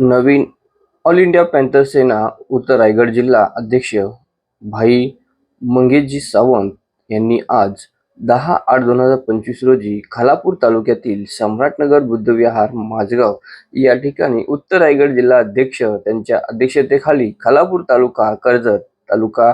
नवीन all India panther Sena उत्तर रायगड जिल्हा अध्यक्ष भाई मंगेशजी सावंत यांनी आज दहा आठ दोन हजार पंचवीस रोजी खालापूर तालुक्यातील सम्राटनगर बुद्धविहार माझगाव या ठिकाणी उत्तर रायगड जिल्हा अध्यक्ष त्यांच्या अध्यक्षतेखाली खालापूर तालुका कर्जत तालुका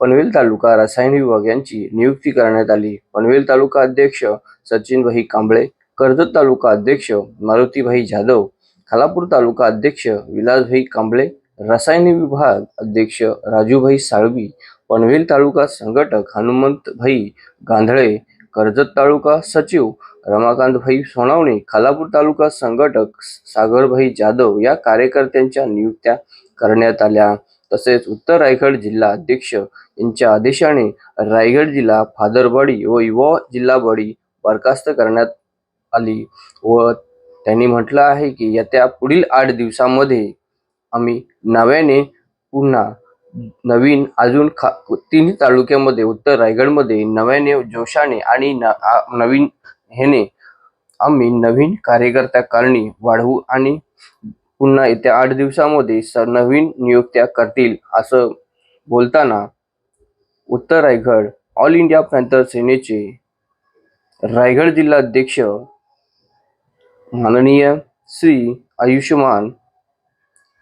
पनवेल तालुका रसायन विभाग यांची नियुक्ती करण्यात आली. पनवेल तालुका अध्यक्ष सचिनभाई कांबळे कर्जत तालुका अध्यक्ष मारुतीभाई जाधव खालापूर तालुका अध्यक्ष विलासभाई कांबळे रसायन विभाग अध्यक्ष राजूभाई साळवी पनवेल तालुका संघटक हनुमंतभाई गांधळे कर्जत तालुका सचिव रमाकांतभाई सोनावणे खालापूर तालुका संघटक सागरभाई जाधव या कार्यकर्त्यांच्या नियुक्त्या करण्यात आल्या. तसेच उत्तर रायगड जिल्हा अध्यक्ष यांच्या आदेशाने रायगड जिल्हा फादरवाडी व युवा जिल्हा बरखास्त करण्यात आली व त्यांनी म्हटलं आहे की येत्या पुढील आठ दिवसामध्ये आम्ही नव्याने पुन्हा नवीन अजून खा तिन्ही तालुक्यामध्ये उत्तर रायगडमध्ये नव्याने जोशाने आणि न, नवीन ह्याने आम्ही नवीन कार्यकर्ता करणी वाढवू आणि पुन्हा येत्या आठ दिवसामध्ये स नवीन नियुक्त्या करतील असं बोलताना उत्तर रायगड ऑल इंडिया पॅन्थर सेनेचे रायगड जिल्हा अध्यक्ष माननीय श्री आयुष्यमान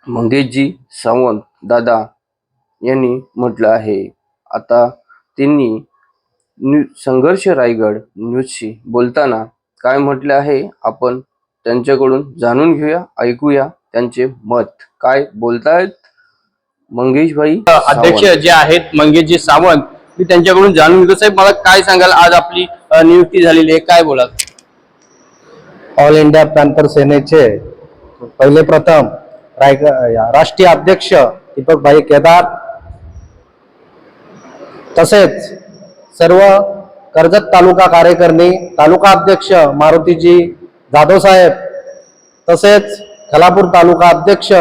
मंगेशजी सावंत दादा यांनी म्हटलं आहे. आता त्यांनी न्यू संघर्ष रायगड न्यूजशी बोलताना काय म्हटलं आहे आपण त्यांच्याकडून जाणून घेऊया ऐकूया त्यांचे मत. काय बोलतायत मंगेशभाई अध्यक्ष जे आहेत मंगेशजी सावंत मी त्यांच्याकडून जाणून घेतो. साहेब मला काय सांगाल? आज आपली नियुक्ती झालेली आहे. काय बोलाल? ऑल इंडिया पॅन्थर सेनेचे पहिले प्रथम रायग राष्ट्रीय अध्यक्ष दीपकभाई केदार तसेच सर्व कर्जत तालुका कार्यकारिणी तालुका अध्यक्ष मारुतीजी जाधव साहेब तसेच खलापूर तालुका अध्यक्ष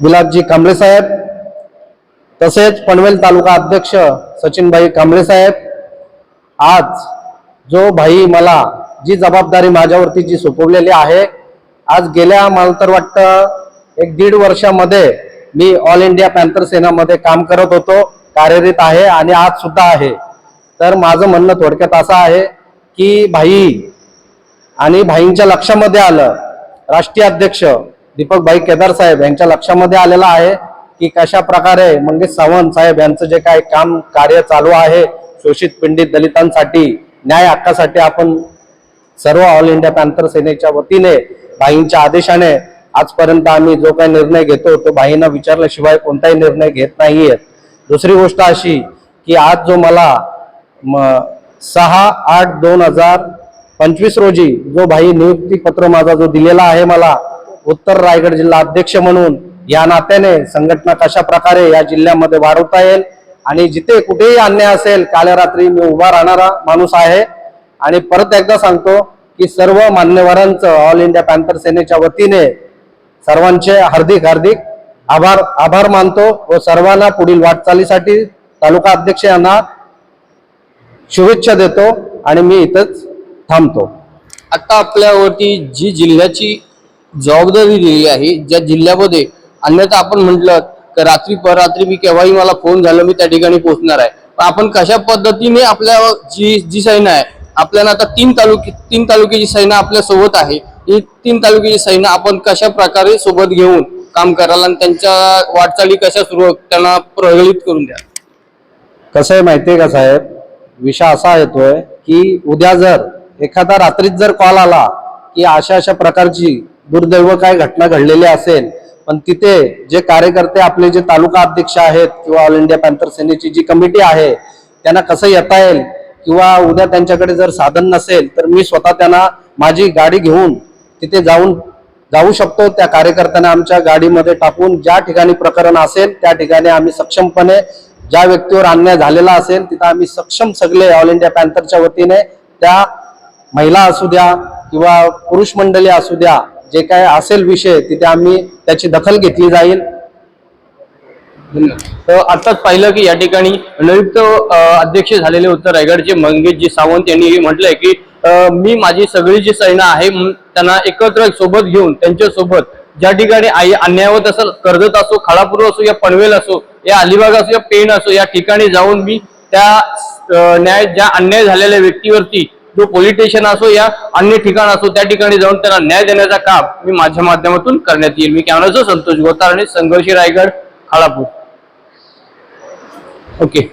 विलासजी कांबळेसाहेब तसेच पनवेल तालुका अध्यक्ष सचिनभाई कांबळेसाहेब आज जो भाई मला जी जबाबदारी माझ्यावरती जी सोपवलेली आहे आज गेल्या मला तर वाटतं एक दीड वर्षामध्ये मी ऑल इंडिया पॅन्थर सेनामध्ये काम करत होतो कार्यरत आहे आणि आज सुद्धा आहे. तर माझं म्हणणं थोडक्यात असं आहे की भाई आणि भाईंच्या लक्षामध्ये आलं राष्ट्रीय अध्यक्ष दीपक भाई केदार साहेब यांच्या लक्षामध्ये आलेलं आहे की कशा प्रकारे मंगेश सावंत साहेब यांचं जे काही काम कार्य चालू आहे शोषित पिंडित दलितांसाठी न्याय हक्कासाठी आपण सर्व ऑल इंडिया पॅन्थर सेनेच्या वतीने भाईंच्या आदेशाने आजपर्यंत आम्ही जो काही निर्णय घेतो तो भाईंना विचारल्याशिवाय कोणताही निर्णय घेत नाहीये. दुसरी गोष्ट अशी की आज जो मला सहा आठ दोन हजार पंचवीस रोजी जो भाई नियुक्ती पत्र माझा जो दिलेला आहे मला उत्तर रायगड जिल्हा अध्यक्ष म्हणून या नात्याने संघटना कशा प्रकारे या जिल्ह्यामध्ये वाढवता येईल आणि जिथे कुठेही अन्याय असेल काल रात्री मी उभा राहणारा माणूस आहे. आणि परत एकदा सांगतो की सर्व मान्यवरांचं ऑल इंडिया पॅन्थर सेनेच्या वतीने सर्वांचे हार्दिक हार्दिक आभार आभार मानतो व सर्वांना पुढील वाटचालीसाठी तालुका अध्यक्ष यांना शुभेच्छा देतो आणि मी इथंच थांबतो. आता आपल्यावरती जी जिल्ह्याची जबाबदारी दिली आहे ज्या जिल्ह्यामध्ये अन्यथा आपण म्हटलं की रात्री पररात्री मी केव्हाही मला फोन झाला मी त्या ठिकाणी पोहोचणार आहे. पण आपण कशा पद्धतीने आपल्या जी जी सैन्य आहे आपल्याला आता तीन तालुके तीन तालुक्याची सैन्य आपल्यासोबत आहे. ही तीन तालुक्याची सैना आपण कशा प्रकारे सोबत घेऊन काम कराल आणि त्यांच्या वाटचाली कशा सुरू त्यांना प्रगलित करून द्या. कसं आहे माहितीये का साहेब? विषय असा येतोय की उद्या जर एखादा रात्रीत जर कॉल आला की अशा अशा प्रकारची दुर्दैव काय घटना घडलेली असेल पण तिथे जे कार्यकर्ते आपले जे तालुका अध्यक्ष आहेत किंवा ऑल इंडिया पॅन्थर सेनेची जी कमिटी आहे त्यांना कसं येता येईल? किंवा उद्या त्यांच्याकडे जर साधन नसेल तर मी स्वतः त्यांना माझी गाडी घेऊन तिथे जाऊन जाऊ शकतो. त्या कार्यकर्त्यांना आमच्या गाडीमध्ये टाकून ज्या ठिकाणी प्रकरण असेल त्या ठिकाणी आम्ही सक्षमपणे ज्या व्यक्तीवर अन्याय झालेला असेल तिथं आम्ही सक्षम सगळे ऑल इंडिया पॅन्थरच्या वतीने त्या महिला असू द्या किंवा पुरुष मंडळी असू द्या जे काय असेल विषय तिथे आम्ही त्याची दखल घेतली जाईल. आताच पाहिलं की या ठिकाणी नियुक्त अध्यक्ष झालेले उत्तर रायगडचे मंगेशजी सावंत यांनी म्हटलंय की मी माझी सगळी जी सैना आहे त्यांना एकत्र सोबत घेऊन त्यांच्यासोबत ज्या ठिकाणी आई अन्याय होत असेल कर्जत असो खालापूर असो या पनवेल असो या अलिबाग असो या पेण असो या ठिकाणी जाऊन मी त्या न्याय ज्या अन्याय झालेल्या व्यक्तीवरती जो पोलीस स्टेशन असो या अन्य ठिकाण असो त्या ठिकाणी जाऊन त्यांना न्याय देण्याचा काम मी माझ्या माध्यमातून करण्यात येईल. मी कॅमेराचा संतोष गोतारणे संघर्षी रायगड खालापूर. okay